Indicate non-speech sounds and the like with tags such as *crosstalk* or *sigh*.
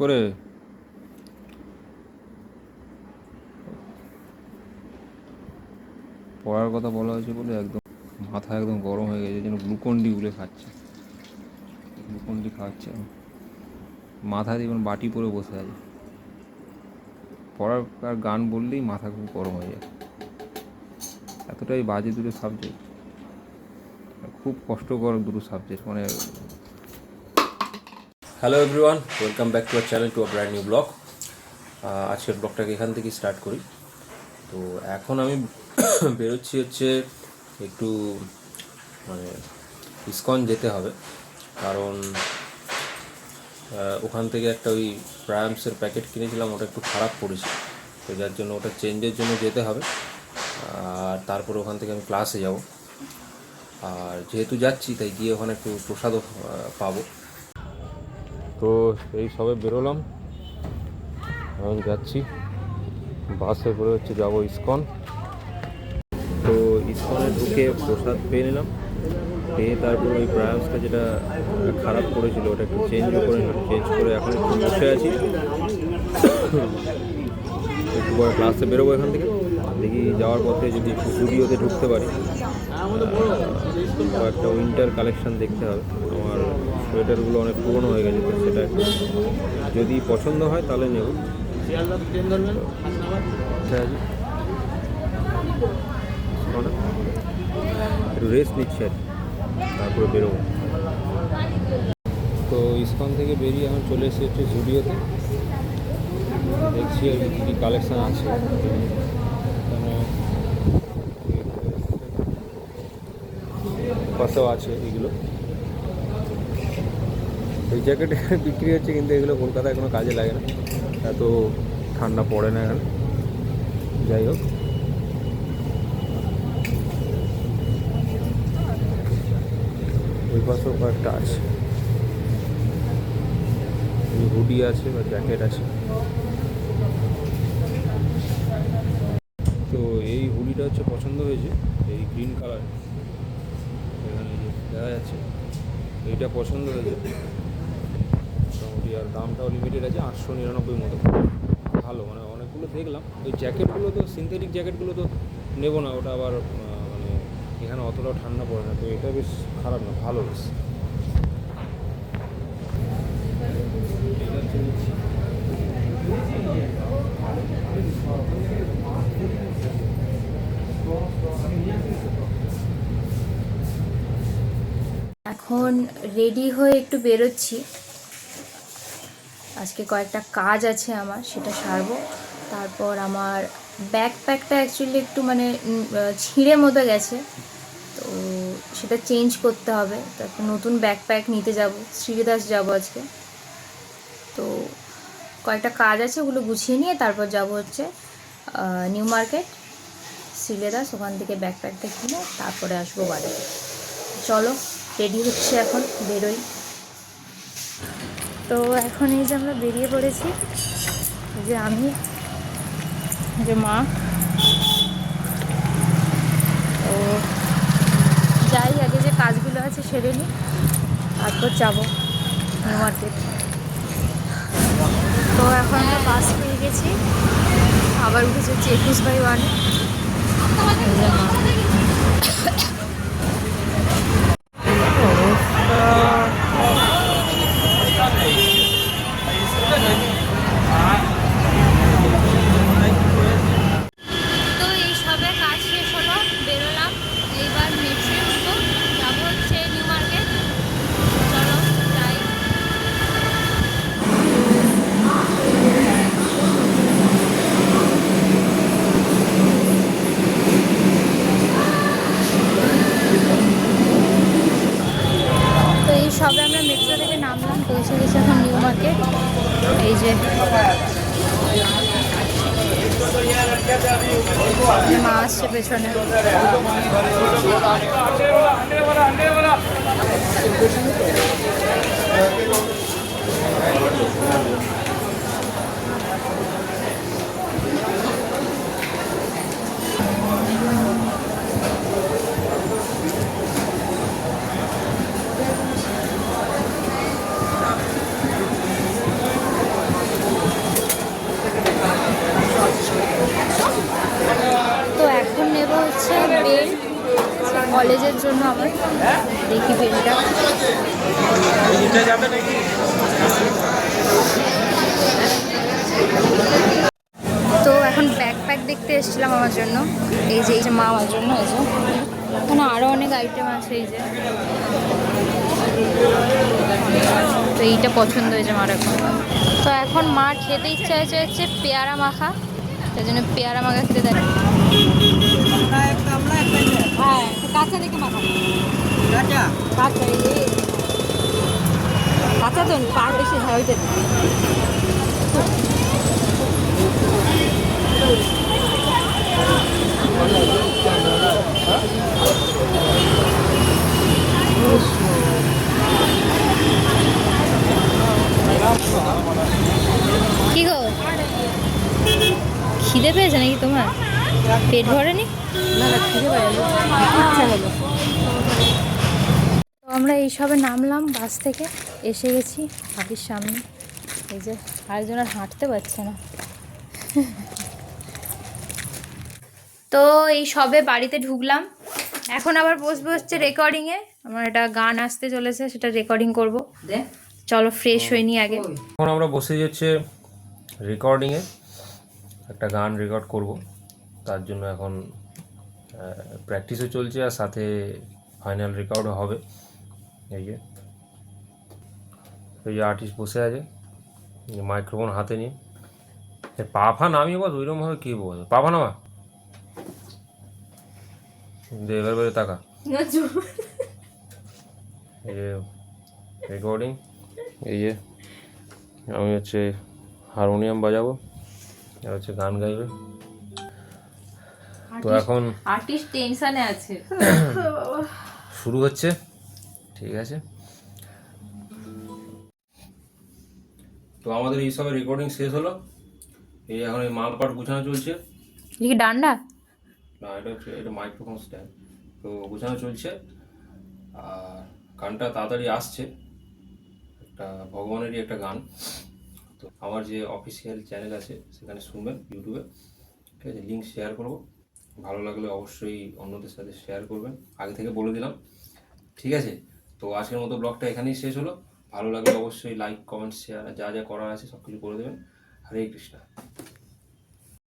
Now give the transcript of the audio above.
করে পড়ার কথা বলা হয়েছে বলে একদম মাথা একদম গরম হয়ে গেছে, যেন গ্লুকন ডি গুলে খাচ্ছে। গ্লুকন ডি খাওয়াচ্ছে এখন। মাথা দিয়ে বাটি পরে বসে আছে। পড়ার আর গান বললেই মাথা খুব গরম হয়ে যায়। এতটাই বাজে দুটো সাবজেক্ট খুব কষ্টকর দুটো সাবজেক্ট মানে hello everyone welcome back to our channel to a brand new blog আজকের ব্লগটাকে এখান থেকে স্টার্ট করি। তো এখন আমি *coughs* বেরোচ্ছি হচ্ছে একটু মানে ইসকন যেতে হবে। কারণ ওখান থেকে একটা ওই প্রায়ামসের প্যাকেট কিনেছিলাম, ওটা একটু খারাপ পড়েছে। তো যার জন্য ওটা চেঞ্জের জন্য যেতে হবে। আর তারপরে ওখান থেকে আমি ক্লাসে যাব। আর যেহেতু যাচ্ছি, তাই গিয়ে ওখানে একটু প্রসাদও পাবো। তো এই সবে বেরোলাম। এখন যাচ্ছি। বাসে করে হচ্ছে যাব ইস্কন। তো ইসকনে ঢুকে প্রসাদ পেয়ে নিলাম। পেয়ে তারপর ওই প্রায়াসটা যেটা খারাপ করেছিল, ওটা একটু চেঞ্জও করে নিলাম। চেঞ্জ করে এখন একটু বসে আছি। একটু পরে ক্লাসে বেরোবো এখান থেকে। দেখি যাওয়ার পথে যদি একটু স্টুডিওতে ঢুকতে পারি। একটা উইন্টার কালেকশন দেখতে হবে। আমার সোয়েটারগুলো অনেক পুরনো হয়ে গেছে সেটা যদি পছন্দ হয় তাহলে নেব। একটু রেস্ট নিচ্ছি আর। তারপরে বেরোবো। তো ইসকন থেকে বেরিয়ে এখন চলে এসেছি হচ্ছে জুডিওতে। দেখছি আর কি কালেকশান আছে। পাশেও আছে এগুলো। এই জ্যাকেট *laughs* বিক্রি হচ্ছে কিন্তু এগুলো কলকাতায় কোনো কাজে লাগে না। এত ঠান্ডা পড়ে না এখানে। যাই হোক। ওই পাশেও কয়েকটা আছে। হুডি আছে বা জ্যাকেট আছে। তো এই হুডিটা হচ্ছে পছন্দ হয়েছে। এই গ্রিন কালার এখানে দেখা যাচ্ছে। এইটা পছন্দ হয়েছে। মোটামুটি আর দামটাও লিমিটেড আছে, আটশো নিরানব্বই মতো। ভালো মানে অনেকগুলো দেখলাম। ওই জ্যাকেটগুলো তো সিনথেটিক জ্যাকেটগুলো তো নেব না, ওটা আবার মানে এখানে অতটাও ঠান্ডা পড়ে না, তো এটা বেশ খারাপ না, ভালো বেশ। এখন রেডি হয়ে একটু বেরোচ্ছি। আজকে কয়েকটা কাজ আছে আমার, সেটা সারবো। তারপর আমার ব্যাকপ্যাকটা অ্যাকচুয়ালি একটু মানে ছিঁড়ে মতো গেছে। তো সেটা চেঞ্জ করতে হবে। তারপর নতুন ব্যাকপ্যাক নিতে যাব শ্রীদাস যাব আজকে। তো কয়েকটা কাজ আছে, ওগুলো গুছিয়ে নিয়ে তারপর যাব হচ্ছে নিউ মার্কেট শ্রীলেদাস ওখান থেকে ব্যাকপ্যাকটা কিনে তারপরে আসব বাড়িতে। চলো রেডি হচ্ছে এখন, বেরোই। তো এখন এই যে আমরা বেরিয়ে পড়েছি, যে আমি, যে মা। তো যাই, আগে যে কাজগুলো আছে সেরে নিই, তারপর যাব নিউ মার্কেট তো এখন আমরা বাস পেয়ে গেছি, আবার উঠেছে হচ্ছে একুশ বাই ওয়ানে মেট্রো থেকে নামলাম পৌঁছে গেছি এখন নিউ মার্কেট এই যে মা আসছে পেছনে। কলেজের জন্য আমার দেখি পেনটা তো এখন ব্যাকপ্যাক দেখতে এসেছিলাম আমার জন্য। এই যে এই যে মা আমার জন্য, এই যে। এখানে আরও অনেক আইটেম আছে, এই যে। তো এইটা পছন্দ হয়েছে মার এখন। তো এখন মা খেতে ইচ্ছা হয়েছে হচ্ছে পেয়ারা মাখা। তাই জন্য পেয়ারা মাখা খেতে দেখ কাঁচা তো পার বেশি কি গো? খিদে পেয়েছে নাকি তোমার? পেট ভরেনি? না খিদে ইচ্ছা হলো আমরা এইসবে নামলাম বাস থেকে এসে গেছি বাড়ির সামনে। এই যে আরেকজন আর হাঁটতে পারছে না। তো এই সবে বাড়িতে ঢুকলাম। এখন আবার বসবো হচ্ছে রেকর্ডিংয়ে আমার একটা গান আসতে চলেছে সেটা রেকর্ডিং করব। দে। চলো ফ্রেশ হয়ে নি আগে। এখন আমরা বসে যাচ্ছে রেকর্ডিংয়ে একটা গান রেকর্ড করব। তার জন্য এখন প্র্যাকটিসও চলছে আর সাথে ফাইনাল রেকর্ডও হবে। এই যে। এই যে আর্টিস্ট বসে আছে। মাইক্রোফোন হাতে নিয়ে। পা ফা নামিয়ে বল ওইরকমভাবে কী বল পা ফা নামা। দে এবার বেরে তাকা। এই যে রেকর্ডিং এই যে আমি হচ্ছে হারমোনিয়াম বাজাবো। আর হচ্ছে গান গাইবে। তো এখন আর্টিস্ট টেনশনে আছে। শুরু হচ্ছে। ঠিক আছে? তো আমাদের এই সবে রেকর্ডিং শেষ হলো। এই এখন এই মালপাট গুছানো চলছে। এটা কি ডান্ডা? না এটা হচ্ছে এটা মাইক্রোফোন স্ট্যান্ড তো গোছানো চলছে। আর গানটা তাড়াতাড়ি আসছে। একটা ভগবানেরই একটা গান। তো আমার যে অফিসিয়াল চ্যানেল আছে সেখানে শুনবেন ইউটিউবে ঠিক আছে? লিঙ্ক শেয়ার করব। ভালো লাগলে অবশ্যই অন্যদের সাথে শেয়ার করবেন। আগে থেকে বলে দিলাম। ঠিক আছে? তো আজকের মতো ব্লগটা এখানেই শেষ হলো। ভালো লাগলে অবশ্যই লাইক কমেন্ট শেয়ার যা যা করার আছে সব কিছু করে দেবেন। হরে কৃষ্ণা।